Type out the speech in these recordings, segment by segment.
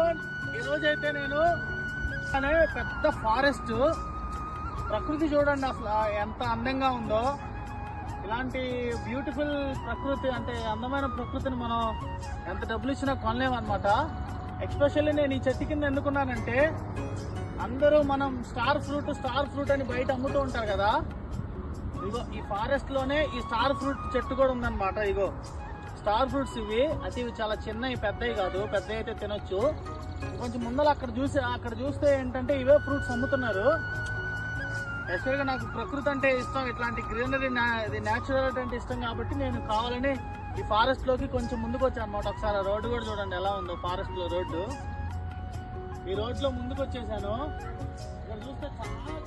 Everyone ఈ రోజు అయితే నేను అనే పెద్ద ఫారెస్ట్ ప్రకృతి చూడండి అసలు ఎంత అందంగా ఉందో. ఇలాంటి బ్యూటిఫుల్ ప్రకృతి అంటే అందమైన ప్రకృతిని మనం ఎంత డబ్బులు ఇచ్చినా కొనలేము అనమాట ఎక్స్పెషల్లీ నేను ఈ చెట్టు కింద ఎందుకున్నానంటే అందరూ మనం స్టార్ ఫ్రూట్ స్టార్ ఫ్రూట్ అని బయట అమ్ముతూ ఉంటారు కదా. ఇగో ఈ ఫారెస్ట్లోనే ఈ స్టార్ ఫ్రూట్ చెట్టు కూడా ఉందన్నమాట ఇగో. స్టార్ ఫ్రూట్స్ ఇవి. అయితే ఇవి చాలా చిన్నవి పెద్దవి కాదు. పెద్దవి అయితే తినొచ్చు. కొంచెం ముందర అక్కడ చూసి అక్కడ చూస్తే ఏంటంటే ఇవే ఫ్రూట్స్ అమ్ముతున్నారు. యాక్చువల్గా నాకు ప్రకృతి అంటే ఇష్టం. ఇట్లాంటి గ్రీనరీ ఇది న్యాచురల్ అంటే ఇష్టం కాబట్టి నేను కావాలని ఈ ఫారెస్ట్లోకి కొంచెం ముందుకు వచ్చాను అనమాట ఒకసారి రోడ్డు కూడా చూడండి ఎలా ఉందో ఫారెస్ట్లో రోడ్డు. ఈ రోడ్లో ముందుకు వచ్చేసాను. ఇక్కడ చూస్తే చాలా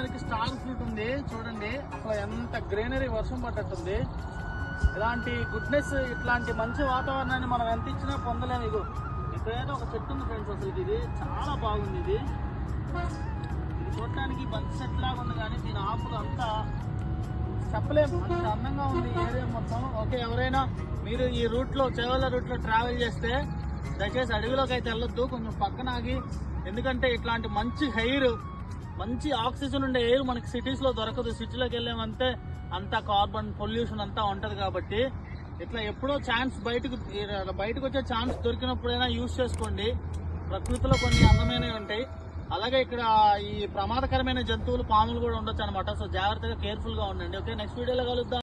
వచ్చేసరికి స్టార్ ఫ్రూట్ ఉంది. చూడండి అసలు ఎంత గ్రీనరీ వర్షం పట్టట్టుంది ఇలాంటి గుడ్నెస్ ఇట్లాంటి మంచి వాతావరణాన్ని మనం ఎంత ఇచ్చినా పొందలేము ఇగో. ఇక్కడైనా ఒక చెట్టు ఉంది ఫ్రెండ్స్ అసలు ఇది చాలా బాగుంది ఇది. ఇది చూడటానికి బంతి చెట్టు లాగా ఉంది కానీ దీని ఆకులు అంతా చెప్పలేము. అంత అందంగా ఉంది ఏరియా మొత్తం. ఓకే ఎవరైనా మీరు ఈ రూట్లో చేవల రూట్లో ట్రావెల్ చేస్తే దయచేసి అడవిలోకి అయితే వెళ్ళొద్దు. కొంచెం పక్కన ఆగి. ఎందుకంటే ఇట్లాంటి మంచి హెయిర్ మంచి ఆక్సిజన్ ఉండే ఎయిర్ మనకి సిటీస్లో దొరకదు. సిటీలోకి వెళ్ళామంటే అంతా కార్బన్ పొల్యూషన్ అంతా ఉంటది కాబట్టి ఇట్లా ఎప్పుడో ఛాన్స్ బయటకు బయటకు వచ్చే ఛాన్స్ దొరికినప్పుడైనా యూజ్ చేసుకోండి. ప్రకృతిలో కొన్ని అందమైనవి ఉంటాయి. అలాగే ఇక్కడ ఈ ప్రమాదకరమైన జంతువులు పాములు కూడా ఉండొచ్చు అనమాట సో జాగ్రత్తగా కేర్ఫుల్గా ఉండండి. ఓకే నెక్స్ట్ వీడియోలో కలుద్దాం.